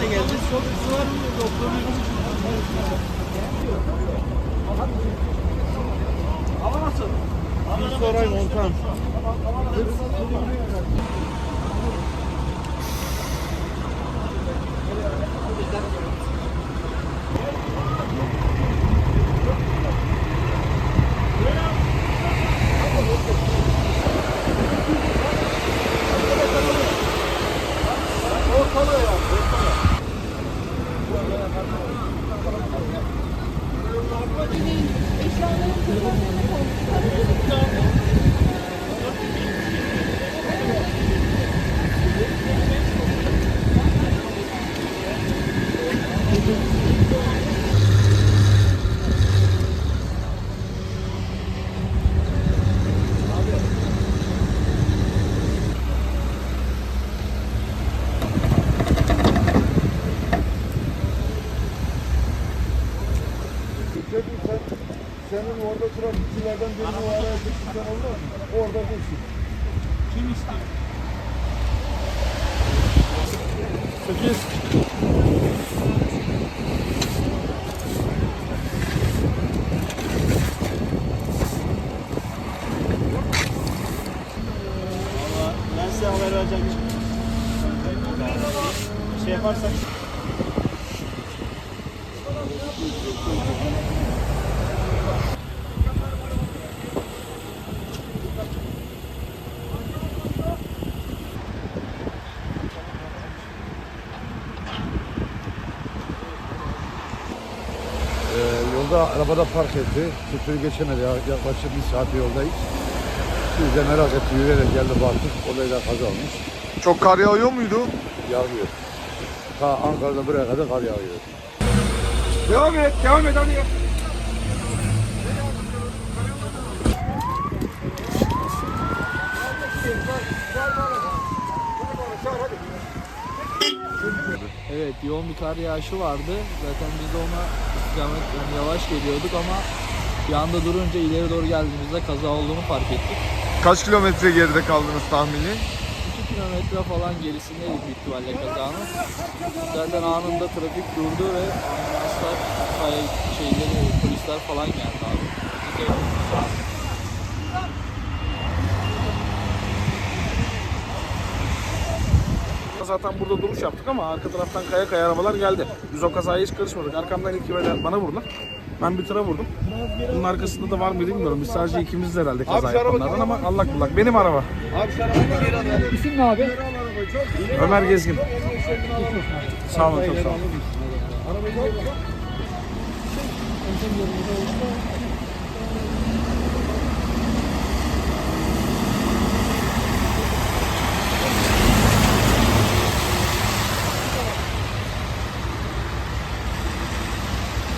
de geldi. Çok var mı? Doktorun. Hava nasıl? Bir sorayım Ontan. Senin orada trafikçilerden birini o araya çekmişsen olmaz mı? Orada dursun. Kim istiyor? Sekiz. Valla ben size haber vereceğim. Şey yaparsak Yolda arabada park etti. Türkleri geçemedi. Ya- Yaklaşık bir saat yoldayız. Biz de merak etti. Yürüyerek geldi baktık. Olayda kaza olmuş. Çok kar yağıyor muydu? Yağıyor. Ta Ankara'da buraya kadar kar yağıyor. Devam et, devam et hadi. Evet yoğun bir kar yağışı vardı. Zaten biz de ona istikamet yani yavaş geliyorduk ama bir anda durunca ileri doğru geldiğimizde kaza olduğunu fark ettik. Kaç kilometre geride kaldınız tahmini? 2 kilometre falan gerisindeydik büyük ihtimalle kazanın. Zaten anında trafik durdu ve ambulanslar, şeyleri, polisler falan geldi abi. Biz de- Zaten burada duruş yaptık ama arka taraftan kaya kaya arabalar geldi. Biz o kazaya hiç karışmadık. Arkamdan ilk böyle bana vurdular. Ben bir tıra vurdum. Bunun arkasında da var mı bilmiyorum. Biz sadece ikimiz de herhalde kaza yapanlardan ama Allah bullak. Benim araba. İsim ne abi? Ömer Gezgin. Sağ olun çok sağ olun.